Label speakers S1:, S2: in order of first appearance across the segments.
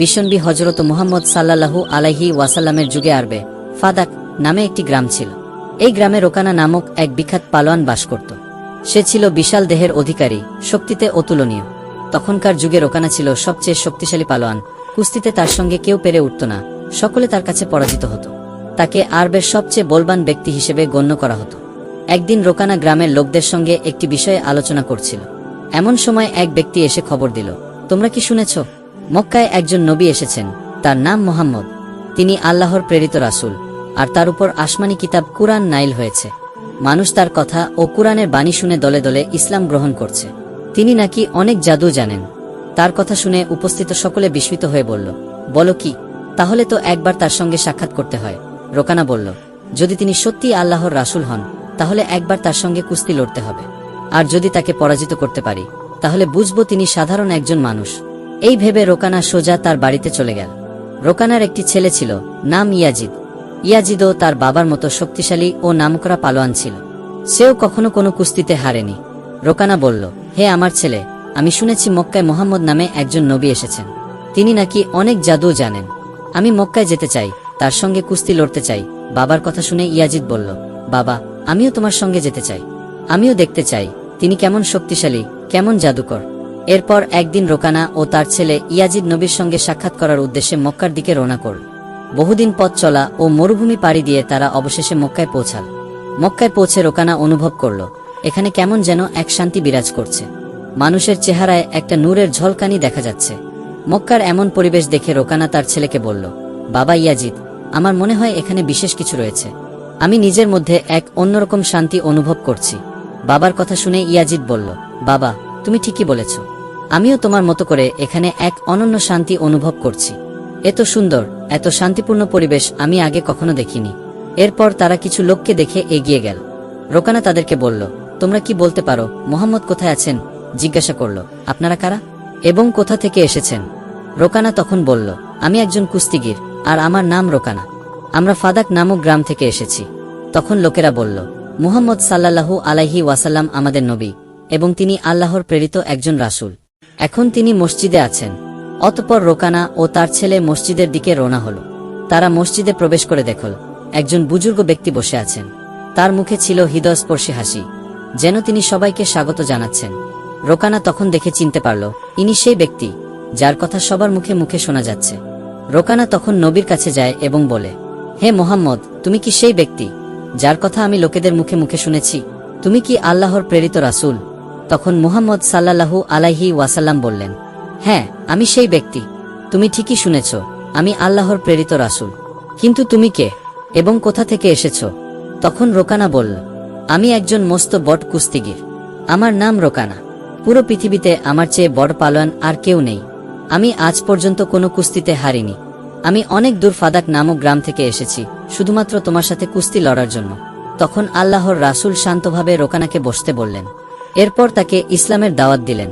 S1: বিশ্বনবী হজরত মুহাম্মদ সাল্লাল্লাহু আলাইহি ওয়াসাল্লামের যুগে আরবে ফাদাক নামে একটি গ্রাম ছিল। এই গ্রামে রোকানা নামক এক বিখ্যাত পালোয়ান বাস করত। সে ছিল বিশাল দেহের অধিকারী, শক্তিতে অতুলনীয়। তখনকার যুগে রোকানা ছিল সবচেয়ে শক্তিশালী পালোয়ান, কুস্তিতে তার সঙ্গে কেউ পেরে উঠত না, সকলে তার কাছে পরাজিত হতো। তাকে আরবের সবচেয়ে বলবান ব্যক্তি হিসেবে গণ্য করা হতো। একদিন রোকানা গ্রামের লোকদের সঙ্গে একটি বিষয়ে আলোচনা করছিল। এমন সময় এক ব্যক্তি এসে খবর দিল, তোমরা কি শুনেছ? মক্কায় একজন নবী এসেছেন, তার নাম মোহাম্মদ। তিনি আল্লাহর প্রেরিত রাসূল, আর তার উপর আসমানি কিতাব কুরআন নাইল হয়েছে। মানুষ তার কথা ও কুরআনের বাণী শুনে দলে দলে ইসলাম গ্রহণ করছে। তিনি নাকি অনেক জাদু জানেন। তার কথা শুনে উপস্থিত সকলে বিস্মিত হয়ে বলল, বলো কি? তাহলে তো একবার তার সঙ্গে সাক্ষাৎ করতে হয়। রোকানা বলল, যদি তিনি সত্যি আল্লাহর রাসূল হন, তাহলে একবার তার সঙ্গে কুস্তি লড়তে হবে। আর যদি তাকে পরাজিত করতে পারি, তাহলে বুঝব তিনি সাধারণ একজন মানুষ। এই ভেবে রোকানা সোজা তার বাড়িতে চলে গেল। রোকানার একটি ছেলে ছিল, নাম ইয়াজিদ। ইয়াজিদও তার বাবার মতো শক্তিশালী ও নামকরা পালোয়ান ছিল। সেও কখনো কোনো কুস্তিতে হারেনি। রোকানা বলল, হে আমার ছেলে, আমি শুনেছি মক্কায় মোহাম্মদ নামে একজন নবী এসেছেন। তিনি নাকি অনেক জাদু জানেন। আমি মক্কায় যেতে চাই, তার সঙ্গে কুস্তি লড়তে চাই। বাবার কথা শুনে ইয়াজিদ বলল, বাবা, আমিও তোমার সঙ্গে যেতে চাই। আমিও দেখতে চাই, তিনি কেমন শক্তিশালী, কেমন জাদুকর। এরপর একদিন রোকানা ও তার ছেলে ইয়াজিদ নবীর সঙ্গে সাক্ষাৎ করার উদ্দেশ্যে মক্কার দিকে রওনা করল বহুদিন পথ চলা ও মরুভূমি পাড়ি দিয়ে তারা অবশেষে মক্কায় পৌঁছাল। মক্কায় পৌঁছে রোকানা অনুভব করল, এখানে কেমন যেন এক শান্তি বিরাজ করছে। মানুষের চেহারায় একটা নূরের ঝলকানি দেখা যাচ্ছে। মক্কার এমন পরিবেশ দেখে রোকানা তার ছেলেকে বলল, বাবা ইয়াজিদ, আমার মনে হয় এখানে বিশেষ কিছু রয়েছে। আমি নিজের মধ্যে এক অন্যরকম শান্তি অনুভব করছি। বাবার কথা শুনে ইয়াজিদ বলল, বাবা, তুমি ঠিকই বলেছ। আমিও তোমার মতো করে এখানে এক অনন্য শান্তি অনুভব করছি। এত সুন্দর, এত শান্তিপূর্ণ পরিবেশ আমি আগে কখনো দেখিনি। এরপর তারা কিছু লোককে দেখে এগিয়ে গেল। রোকানা তাদেরকে বলল, তোমরা কি বলতে পারো? মোহাম্মদ কোথায় আছেন? জিজ্ঞাসা করল, আপনারা কারা? এবং কোথা থেকে এসেছেন? রোকানা তখন বলল, আমি একজন কুস্তিগির, আর আমার নাম রোকানা। আমরা ফাদাক নামক গ্রাম থেকে এসেছি। তখন লোকেরা বলল, মুহাম্মদ সাল্লাল্লাহু আলাইহি ওয়াসাল্লাম আমাদের নবী, এবং তিনি আল্লাহর প্রেরিত একজন রাসূল। এখন তিনি মসজিদে আছেন। অতপর রোকানা ও তার ছেলে মসজিদের দিকে রোনা হল। তারা মসজিদে প্রবেশ করে দেখল, একজন বুজুর্গ ব্যক্তি বসে আছেন। তার মুখে ছিল হৃদয়স্পর্শী হাসি, যেন তিনি সবাইকে স্বাগত জানাচ্ছেন। রোকানা তখন দেখে চিনতে পারল, ইনি সেই ব্যক্তি, যার কথা সবার মুখে মুখে শোনা যাচ্ছে। রোকানা তখন নবীর কাছে যায় এবং বলে, হে মোহাম্মদ, তুমি কি সেই ব্যক্তি, যার কথা আমি লোকেদের মুখে মুখে শুনেছি? তুমি কি আল্লাহর প্রেরিত রাসূল? তখন মুহাম্মদ সাল্লাল্লাহু আলাইহি ওয়াসাল্লাম বললেন হ্যাঁ আমি সেই ব্যক্তি। তুমি ঠিকই শুনেছ, আমি আল্লাহর প্রেরিত রাসূল। কিন্তু তুমি কে এবং কোথা থেকে এসেছ? তখন রোকানা বলল, আমি একজন মস্ত বট কুস্তিগির। আমার নাম রোকানা। পুরো পৃথিবীতে আমার চেয়ে বড় পালোয়ান আর কেউ নেই। আমি আজ পর্যন্ত কোনো কুস্তিতে হারিনি। আমি অনেক দূর ফাদাক নামক গ্রাম থেকে এসেছি, শুধুমাত্র তোমার সাথে কুস্তি লড়ার জন্য। তখন আল্লাহর রাসূল শান্তভাবে রোকানাকে বসতে বললেন এরপর তাকে ইসলামের দাওয়াত দিলেন।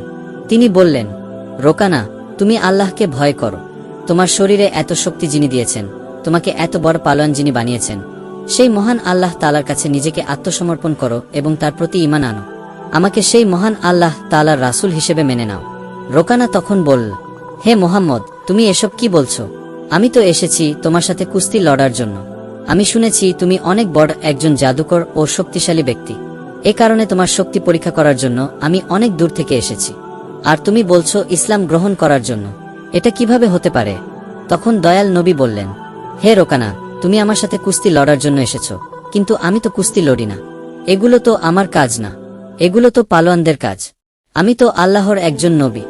S1: তিনি বললেন, রোকানা, তুমি আল্লাহকে ভয় করো। তোমার শরীরে এত শক্তি যিনি দিয়েছেন, তোমাকে এত বড় পালন যিনি বানিয়েছেন। সেই মহান আল্লাহ তালার কাছে নিজেকে আত্মসমর্পণ করো এবং তার প্রতি ইমান আনো। আমাকে সেই মহান আল্লাহ তালার রাসূল হিসেবে মেনে নাও। রোকানা তখন বলল, হে মোহাম্মদ, তুমি এসব কি বলছো? আমি তো এসেছি তোমার সাথে কুস্তি লড়ার জন্য। আমি শুনেছি তুমি অনেক বড় একজন জাদুকর ও শক্তিশালী ব্যক্তি। এ কারণে তোমার শক্তি পরীক্ষা করার জন্য আমি অনেক দূর থেকে এসেছি। আর তুমি বলছো ইসলাম গ্রহণ করার জন্য। এটা কীভাবে হতে পারে? তখন দয়াল নবী বললেন, হে রোকানা, তুমি আমার সাথে কুস্তি লড়ার জন্য এসেছ। কিন্তু আমি তো কুস্তি লড়ি না। এগুলো তো আমার কাজ না। এগুলো তো পালোয়ানদের কাজ। আমি তো আল্লাহর একজন নবী।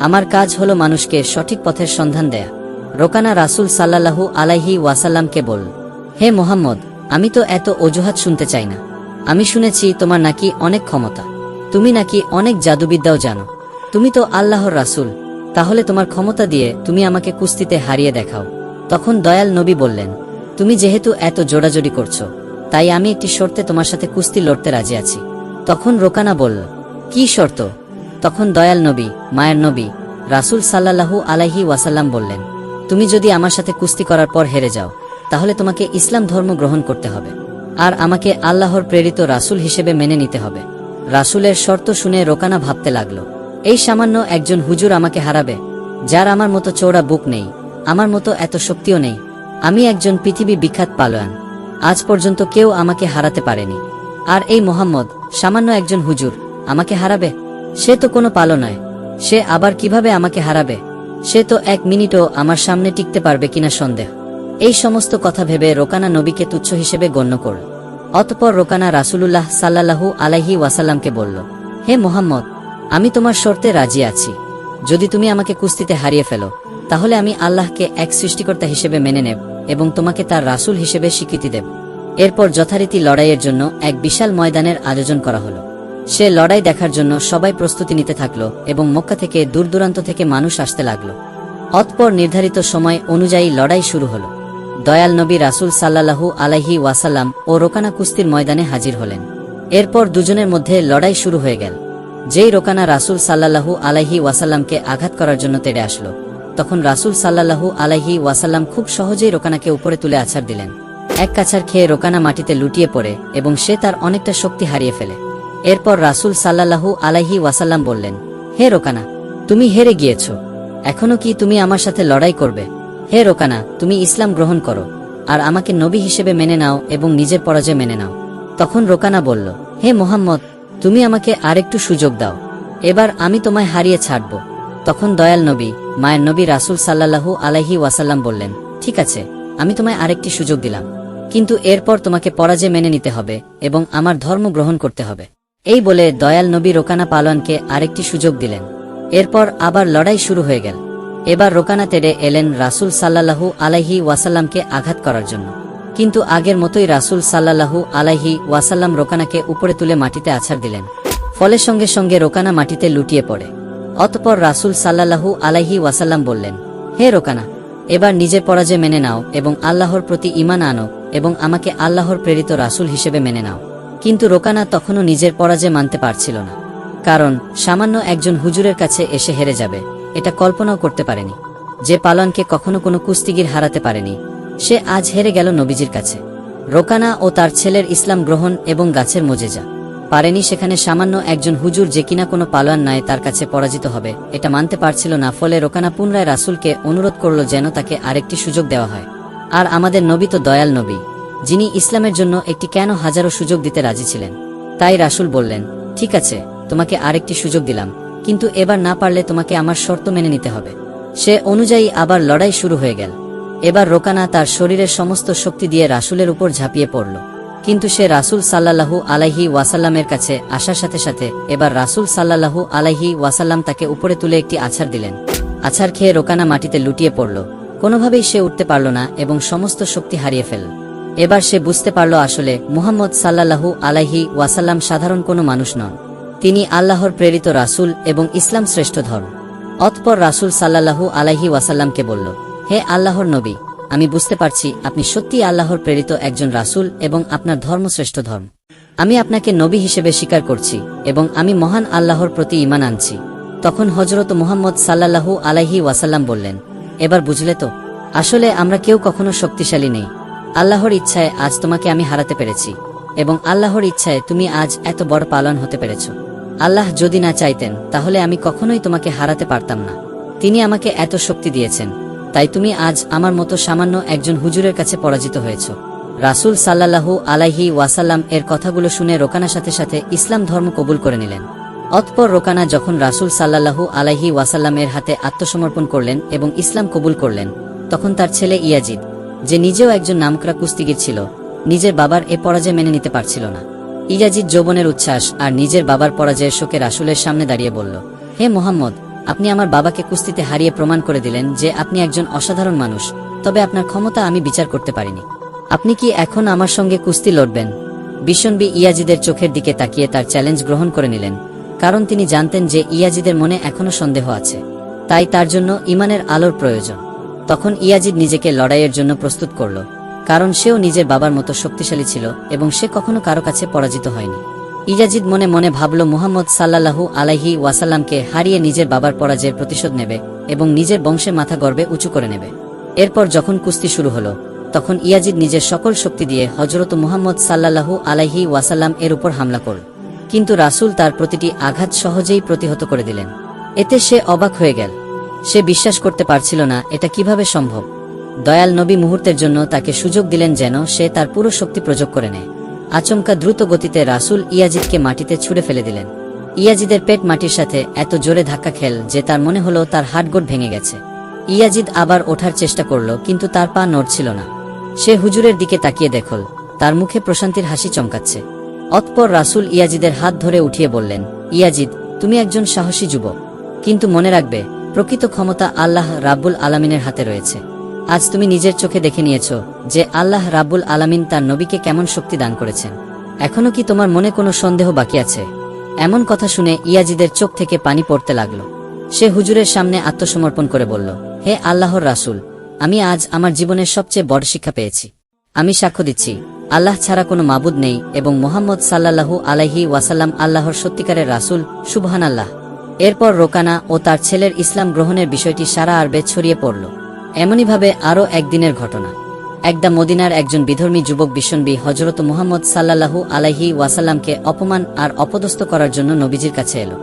S1: আমার কাজ হলো মানুষকে সঠিক পথের সন্ধান দেয়া। রোকানা রাসূল সাল্লাল্লাহু আলাইহি ওয়াসাল্লামকে বল হে মোহাম্মদ, আমি তো এত অজুহাত শুনতে চাই না। আমি শুনেছি তোমার নাকি অনেক ক্ষমতা। তুমি নাকি অনেক জাদুবিদ্যাও জানো। তুমি তো আল্লাহর রাসুল। তাহলে তোমার ক্ষমতা দিয়ে তুমি আমাকে কুস্তিতে হারিয়ে দেখাও। তখন দয়াল নবী বললেন, তুমি যেহেতু এত জোড়াজোড়ি করছ, তাই আমি একটি শর্তে তোমার সাথে কুস্তি লড়তে রাজি আছি। তখন রোকানা বলল, কি শর্ত? তখন দয়াল নবী, মায়ের নবী, রাসূল সাল্লাল্লাহু আলাইহি ওয়াসাল্লাম বললেন, তুমি যদি আমার সাথে কুস্তি করার পর হেরে যাও, তাহলে তোমাকে ইসলাম ধর্ম গ্রহণ করতে হবে। আর আমাকে আল্লাহর প্রেরিত রাসূল হিসেবে মেনে নিতে হবে। রাসূলের শর্ত শুনে রোকানা ভাবতে লাগল। এই সামান্য একজন হুজুর আমাকে হারাবে, যার আমার মতো চৌড়া বুক নেই, আমার মতো এত শক্তিও নেই। আমি একজন পৃথিবী বিখ্যাত পালোয়ান, আজ পর্যন্ত কেউ আমাকে হারাতে পারেনি। আর এই মোহাম্মদ, সামান্য একজন হুজুর, আমাকে হারাবে? সে তো কোনো পালো নয়, সে আবার কীভাবে আমাকে হারাবে? সে তো এক মিনিটও আমার সামনে টিকতে পারবে কিনা সন্দেহ। এই সমস্ত কথা ভেবে রোকানা নবীকে তুচ্ছ হিসেবে গণ্য করল। অতপর রোকানা রাসূলুল্লাহ সাল্লাল্লাহু আলাইহি ওয়াসাল্লামকে বলল, হে মোহাম্মদ, আমি তোমার শর্তে রাজি আছি। যদি তুমি আমাকে কুস্তিতে হারিয়ে ফেলো, তাহলে আমি আল্লাহকে এক সৃষ্টিকর্তা হিসেবে মেনে নেব এবং তোমাকে তার রাসূল হিসেবে স্বীকৃতি দেব। এরপর যথারীতি লড়াইয়ের জন্য এক বিশাল ময়দানের আয়োজন করা হলো। সে লড়াই দেখার জন্য সবাই প্রস্তুতি নিতে থাকল এবং মক্কা থেকে দূর দূরান্ত থেকে মানুষ আসতে লাগল। অতপর নির্ধারিত সময় অনুযায়ী লড়াই শুরু হলো। দয়াল নবী রাসূল সাল্লাল্লাহু আলাইহি ওয়াসাল্লাম ও রোকানা কুস্তির ময়দানে হাজির হলেন। এরপর দুজনের মধ্যে লড়াই শুরু হয়ে গেল। যেই রোকানা রাসূল সাল্লাল্লাহু আলাইহি ওয়াসাল্লামকে আঘাত করার জন্য তেড়ে আসলো, তখন রাসূল সাল্লাল্লাহু আলাইহি ওয়াসাল্লাম খুব সহজেই রোকানাকে উপরে তুলে আছাড় দিলেন। এক কাছার খেয়ে রোকানা মাটিতে লুটিয়ে পড়ে এবং সে তার অনেকটা শক্তি হারিয়ে ফেলে। এরপর রাসূল সাল্লাল্লাহু আলাইহি ওয়াসাল্লাম বললেন, হে রোকানা, তুমি হেরে গিয়েছ। এখনও কি তুমি আমার সাথে লড়াই করবে? হে রোকানা, তুমি ইসলাম গ্রহণ করো, আর আমাকে নবী হিসেবে মেনে নাও এবং নিজের পরাজয় মেনে নাও। তখন রোকানা বলল, হে মোহাম্মদ, তুমি আমাকে আরেকটু সুযোগ দাও। এবার আমি তোমায় হারিয়ে ছাড়ব। তখন দয়াল নবী, মায়ের নবী রাসূল সাল্লাল্লাহু আলাইহি ওয়াসাল্লাম বললেন, ঠিক আছে, আমি তোমায় আরেকটি সুযোগ দিলাম। কিন্তু এরপর তোমাকে পরাজয় মেনে নিতে হবে এবং আমার ধর্ম গ্রহণ করতে হবে। এই বলে দয়াল নবী রোকানা পালোয়ানকে আরেকটি সুযোগ দিলেন। এরপর আবার লড়াই শুরু হয়ে গেল। এবার রোকানা তেড়ে এলেন রাসূল সাল্লাল্লাহু আলাইহি ওয়াসাল্লামকে আঘাত করার জন্য। কিন্তু আগের মতোই রাসূল সাল্লাল্লাহু আলাইহি ওয়াসাল্লাম রোকানাকে উপরে তুলে মাটিতে আছাড় দিলেন। ফলের সঙ্গে সঙ্গে রোকানা মাটিতে লুটিয়ে পড়ে। অতপর রাসূল সাল্লাল্লাহু আলাইহি ওয়াসাল্লাম বললেন, হে রোকানা, এবার নিজের পরাজয় মেনে নাও এবং আল্লাহর প্রতি ঈমান আনো এবং আমাকে আল্লাহর প্রেরিত রাসূল হিসেবে মেনে নাও। কিন্তু রোকানা তখনও নিজের পরাজয় মানতে পারছিল না। কারণ সামান্য একজন হুজুরের কাছে এসে হেরে যাবে। এটা কল্পনাও করতে পারেনি যে পালনকে কখনো কোনো কুস্তিগির হারাতে পারেনি। সে আজ হেরে গেল নবীজির কাছে। রোকানা ও তার ছেলের ইসলাম গ্রহণ এবং গাছের মজেজা। পারেনি সেখানে সামান্য একজন হুজুর যে কিনা কোনো পালোয়ান নয় তার কাছে পরাজিত হবে। এটা মানতে পারছিল না, ফলে রোকানা পুনরায় রাসুলকে অনুরোধ করল যেন তাকে আরেকটি সুযোগ দেওয়া হয়। আর আমাদের নবী তো দয়াল নবী, যিনি ইসলামের জন্য একটি কেন হাজারো সুযোগ দিতে রাজি ছিলেন। তাই রাসুল বললেন, ঠিক আছে, তোমাকে আরেকটি সুযোগ দিলাম। কিন্তু এবার না পারলে তোমাকে আমার শর্ত মেনে নিতে হবে। সে অনুযায়ী আবার লড়াই শুরু হয়ে গেল। এবার রোকানা তার শরীরের সমস্ত শক্তি দিয়ে রাসুলের উপর ঝাঁপিয়ে পড়ল। কিন্তু সে রাসূল সাল্লাল্লাহু আলাইহি ওয়াসাল্লামের কাছে আসার সাথে সাথে এবার রাসূল সাল্লাহু আলাইহি ওয়াসাল্লাম তাকে উপরে তুলে একটি আছাড় দিলেন। আছাড় খেয়ে রোকানা মাটিতে লুটিয়ে পড়ল। কোনোভাবেই সে উঠতে পারল না এবং সমস্ত শক্তি হারিয়ে ফেলল। এবার সে বুঝতে পারল আসলে মুহাম্মদ সাল্লাল্লাহু আলাইহি ওয়াসাল্লাম সাধারণ কোনো মানুষ নন। তিনি আল্লাহর প্রেরিত রাসূল এবং ইসলাম শ্রেষ্ঠ ধর্ম। অতপর রাসূল সাল্লাল্লাহু আলাইহি ওয়াসাল্লামকে বলল, হে আল্লাহর নবী, আমি বুঝতে পারছি আপনি সত্যি আল্লাহর প্রেরিত একজন রাসূল এবং আপনার ধর্ম শ্রেষ্ঠ ধর্ম। আমি আপনাকে নবী হিসেবে স্বীকার করছি এবং আমি মহান আল্লাহর প্রতি ঈমান আনছি। তখন হজরত মুহাম্মদ সাল্লাল্লাহু আলাইহি ওয়াসাল্লাম বললেন, এবার বুঝলে তো, আসলে আমরা কেউ কখনো শক্তিশালী নেই। আল্লাহর ইচ্ছায় আজ তোমাকে আমি হারাতে পেরেছি এবং আল্লাহর ইচ্ছায় তুমি আজ এত বড় পালন হতে পেরেছ। আল্লাহ যদি না চাইতেন, তাহলে আমি কখনোই তোমাকে হারাতে পারতাম না। তিনি আমাকে এত শক্তি দিয়েছেন। তাই তুমি আজ আমার মতো সামান্য একজন হুজুরের কাছে পরাজিত হয়েছ। রাসূল সাল্লাল্লাহু আলাইহি ওয়াসাল্লাম এর কথাগুলো শুনে রোকানার সাথে সাথে ইসলাম ধর্ম কবুল করে নিলেন। অতপর রোকানা যখন রাসূল সাল্লাল্লাহু আলাইহি ওয়াসাল্লামের হাতে আত্মসমর্পণ করলেন এবং ইসলাম কবুল করলেন, তখন তার ছেলে ইয়াজিদ, যে নিজেও একজন নামকরা কুস্তিগির ছিল, নিজের বাবার এ পরাজয় মেনে নিতে পারছিল না। ইয়াজিদ যৌবনের উচ্ছ্বাস আর নিজের বাবার পরাজয়ের শোকে রাসূলের সামনে দাঁড়িয়ে বলল, হে মোহাম্মদ, আপনি আমার বাবাকে কুস্তিতে হারিয়ে প্রমাণ করে দিলেন যে আপনি একজন অসাধারণ মানুষ, তবে আপনার ক্ষমতা আমি বিচার করতে পারিনি। আপনি কি এখন আমার সঙ্গে কুস্তি লড়বেন? বিশ্বনবী ইয়াজিদের চোখের দিকে তাকিয়ে তার চ্যালেঞ্জ গ্রহণ করে নিলেন, কারণ তিনি জানতেন যে ইয়াজিদের মনে এখনও সন্দেহ আছে। তাই তার জন্য ইমানের আলোর প্রয়োজন। তখন ইয়াজিদ নিজেকে লড়াইয়ের জন্য প্রস্তুত করল। কারণ সেও নিজের বাবার মতো শক্তিশালী ছিল এবং সে কখনো কারও কাছে পরাজিত হয়নি। ইয়াজিদ মনে মনে ভাবল, মুহাম্মদ সাল্লাল্লাহু আলাইহি ওয়াসাল্লামকে হারিয়ে নিজের বাবার পরাজয়ের প্রতিশোধ নেবে এবং নিজের বংশে মাথা গর্বে উঁচু করে নেবে। এরপর যখন কুস্তি শুরু হলো, তখন ইয়াজিদ নিজের সকল শক্তি দিয়ে হজরত মুহাম্মদ সাল্লাল্লাহু আলাইহি ওয়াসাল্লাম এর উপর হামলা করল। কিন্তু রাসূল তার প্রতিটি আঘাত সহজেই প্রতিহত করে দিলেন। এতে সে অবাক হয়ে গেল। সে বিশ্বাস করতে পারছিল না, এটা কীভাবে সম্ভব? দয়াল নবী মুহূর্তের জন্য তাকে সুযোগ দিলেন যেন সে তার পুরো শক্তি প্রযোগ করে নেয়। আচমকা দ্রুত গতিতে রাসুল ইয়াজিদকে মাটিতে ছুঁড়ে ফেলে দিলেন। ইয়াজিদের পেট মাটির সাথে এত জোরে ধাক্কা খেল যে তার মনে হলো তার হাটগোট ভেঙে গেছে। ইয়াজিদ আবার ওঠার চেষ্টা করল, কিন্তু তার পা নড়ছিল না। সে হুজুরের দিকে তাকিয়ে দেখল, তার মুখে প্রশান্তির হাসি চমকাচ্ছে। অতপর রাসুল ইয়াজিদের হাত ধরে উঠিয়ে বললেন, ইয়াজিদ, তুমি একজন সাহসী যুবক। কিন্তু মনে রাখবে, প্রকৃত ক্ষমতা আল্লাহ রাব্বুল আলামিনের হাতে রয়েছে। আজ তুমি নিজের চোখে দেখে নিয়েছ যে আল্লাহ রাব্বুল আলামিন তার নবীকে কেমন শক্তি দান করেছেন। এখনও কি তোমার মনে কোনো সন্দেহ বাকি আছে? এমন কথা শুনে ইয়াজিদের চোখ থেকে পানি পড়তে লাগল। সে হুজুরের সামনে আত্মসমর্পণ করে বলল, হে আল্লাহর রাসূল, আমি আজ আমার জীবনের সবচেয়ে বড় শিক্ষা পেয়েছি। আমি সাক্ষ্য দিচ্ছি, আল্লাহ ছাড়া কোনো মাবুদ নেই এবং মোহাম্মদ সাল্লাল্লাহু আলাইহি ওয়াসাল্লাম আল্লাহর সত্যিকারের রাসূল সুবহান আল্লাহ এরপর রোকানা ও তার ছেলের ইসলাম গ্রহণের বিষয়টি সারা আরবে ছড়িয়ে পড়ল। এমনইভাবে আরও একদিনের ঘটনা। একদা মদিনার একজন বিধর্মী যুবক বিশ্বনবী হজরত মুহাম্মদ সাল্লাল্লাহু আলাইহি ওয়াসাল্লামকে অপমান আর অপদস্থ করার জন্য নবীজির কাছে এলো।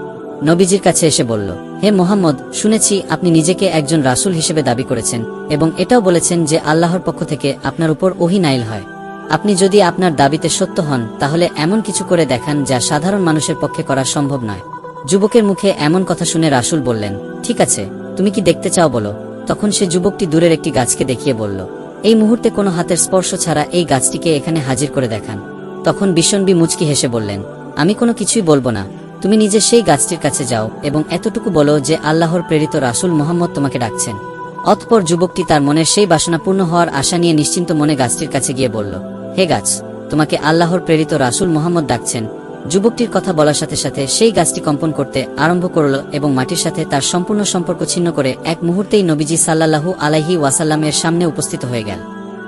S1: নবীজির কাছে এসে বলল, হে মোহাম্মদ, শুনেছি আপনি নিজেকে একজন রাসূল হিসেবে দাবি করেছেন এবং এটাও বলেছেন যে আল্লাহর পক্ষ থেকে আপনার উপর ওহি নাইল হয়। আপনি যদি আপনার দাবিতে সত্য হন, তাহলে এমন কিছু করে দেখান যা সাধারণ মানুষের পক্ষে করা সম্ভব নয়। যুবকের মুখে এমন কথা শুনে রাসূল বললেন, ঠিক আছে, তুমি কি দেখতে চাও বলো? তখন সে যুবকটি দূরের একটি গাছকে দেখিয়ে বলল, এই মুহূর্তে কোনো হাতের স্পর্শ ছাড়া এই গাছটিকে এখানে হাজির করে দেখান। তখন বিশ্বনবী মুচকি হেসে বললেন, আমি কোনো কিছুই বলব না। তুমি নিজে সেই গাছটির কাছে যাও এবং এতটুকু বলো যে আল্লাহর প্রেরিত রাসূল মোহাম্মদ তোমাকে ডাকছেন। অতপর যুবকটি তার মনের সেই বাসনা পূর্ণ হওয়ার আশা নিয়ে নিশ্চিন্ত মনে গাছটির কাছে গিয়ে বলল, হে গাছ, তোমাকে আল্লাহর প্রেরিত রাসূল মোহাম্মদ ডাকছেন। যুবকটির কথা বলার সাথে সাথে সেই গাছটি কম্পন করতে আরম্ভ করল এবং মাটির সাথে তার সম্পূর্ণ সম্পর্ক ছিন্ন করে এক মুহূর্তেই নবীজি সাল্লাল্লাহু আলাইহি ওয়াসাল্লামের সামনে উপস্থিত হয়ে গেল।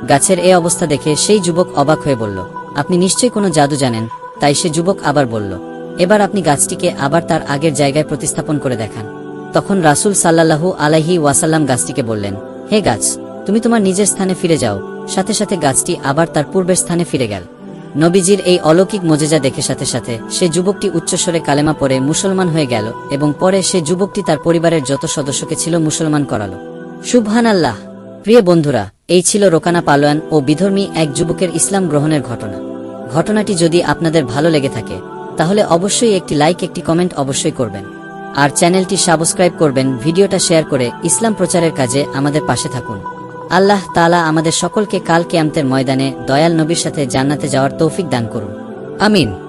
S1: গাছের এ অবস্থা দেখে সেই যুবক অবাক হয়ে বলল, আপনি নিশ্চয়ই কোনো জাদু জানেন? তাই সে যুবক আবার বলল, এবার আপনি গাছটিকে আবার তার আগের জায়গায় প্রতিস্থাপন করে দেখান। তখন রাসূল সাল্লাল্লাহু আলাইহি ওয়াসাল্লাম গাছটিকে বললেন, হে গাছ, তুমি তোমার নিজের স্থানে ফিরে যাও। সাথে সাথে গাছটি আবার তার পূর্বের স্থানে ফিরে গেল। নবীজির এই অলৌকিক মজেজা দেখে সাথে সাথে সে যুবকটি উচ্চস্বরে কালেমা পড়ে মুসলমান হয়ে গেল এবং পরে সে যুবকটি তার পরিবারের যত সদস্যকে ছিল মুসলমান করালো। সুবহান আল্লাহ প্রিয় বন্ধুরা, এই ছিল রোকানা পালোয়ান ও বিধর্মী এক যুবকের ইসলাম গ্রহণের ঘটনা। ঘটনাটি যদি আপনাদের ভালো লেগে থাকে, তাহলে অবশ্যই একটি লাইক, একটি কমেন্ট অবশ্যই করবেন। আর চ্যানেলটি সাবস্ক্রাইব করবেন, ভিডিওটা শেয়ার করে ইসলাম প্রচারের কাজে আমাদের পাশে থাকুন। আল্লাহ তালা আমাদের সকলকে কাল কেয়ামতের ময়দানে দয়াল নবীর সাথে জান্নাতে যাওয়ার তৌফিক দান করুন। আমিন।